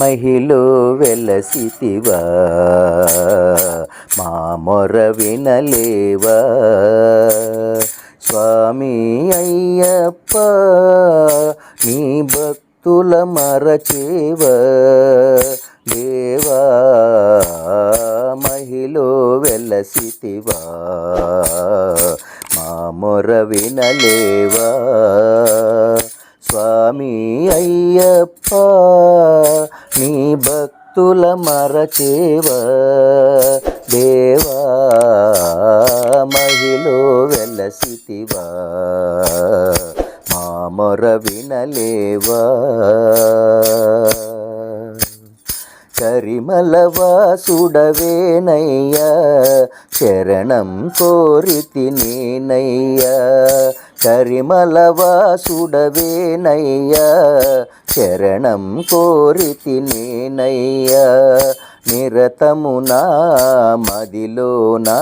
మహిలో వెలసితివా? మా మొర వినలేవా? స్వామి అయ్యప్ప నీ భక్తుల మరచేవ? దేవా మహిలో వెలసితివా? మా మొర వినలేవా? స్వామి అయ్యప్ప నీ భక్తుల మరచేవ? దేవా మహిలో వెలసితివా? మా మొర వినలేవా? కరిమలవాసుడవేనయ్యా శరణం కోరితి నేనయ్యా. కరిమలవాసుడవేనయ్యా శరణం కోరితి నేనయ్యా. నిరతమునా మదిలోనా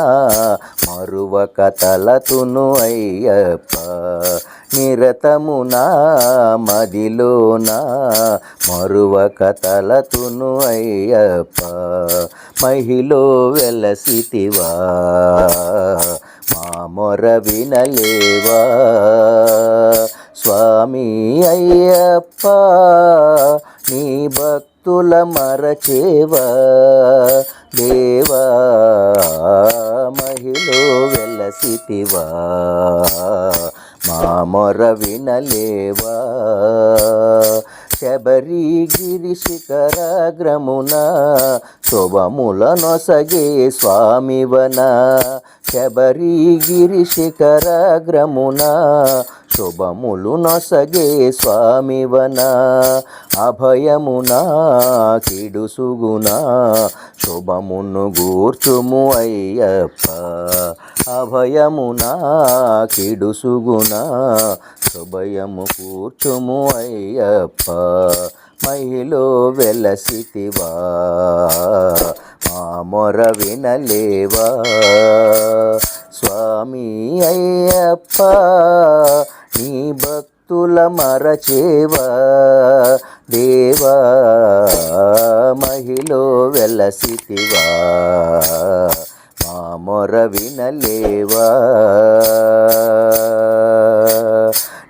మరువక తలతును అయ్యప్ప. నిరతమునా మదిలోనా? మరువక తలతును అయ్యప్ప మహిలో వెలసితివా? మా మొర వినలేవా? స్వామి అయ్యప్ప నీ భక్తుల మరచేవా? దేవా మహిలో వెలసితివా? మా మొర వినలేవా శబరిగిరి శిఖరాగ్రమున శుభముల నొసగే స్వామివన. శబరిగిరి శిఖరాగ్రమున శుభములు నొసగే స్వామివన అభయమునా కిడుసుగునా శుభమును గూర్చుము అయ్యప్ప అభయమునా కిడుసుగునా శుభయము కూర్చుము అయ్యప్ప మహిలో వెలసితివా మా మొర వినలేవా స్వామి అయ్యప్ప నీ భక్తుల మరచేవా? దేవా మహిలో వెలసితివా? మా మొర వినలేవా?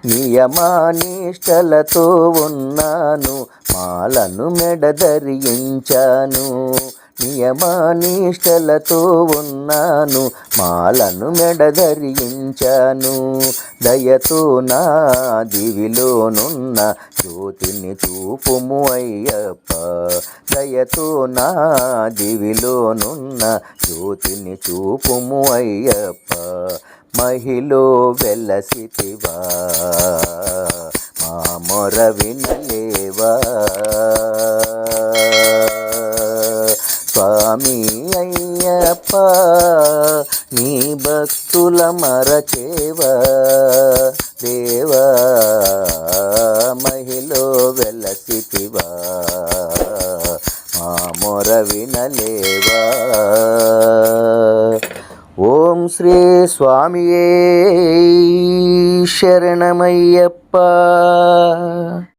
నియమానిష్టలతో ఉన్నాను మాలను మెడదరించాను నియమానిష్టలతో ఉన్నాను మాలను మెడధరించాను. దయతో నా దివిలోనున్న జ్యోతిని చూపుము అయ్యప్ప. దయతో నా దివిలోనున్న జ్యోతిని చూపుము అయ్యప్ప. మహిలో వెలసితివా మా మొర వినలేవా? స్వామి అయ్యప్ప నీ భక్తుల మరచేవా. దేవా మహిలో వెలసితివా మా మొర వినలేవా. ఓం శ్రీ స్వామియే శరణమయ్యప్ప.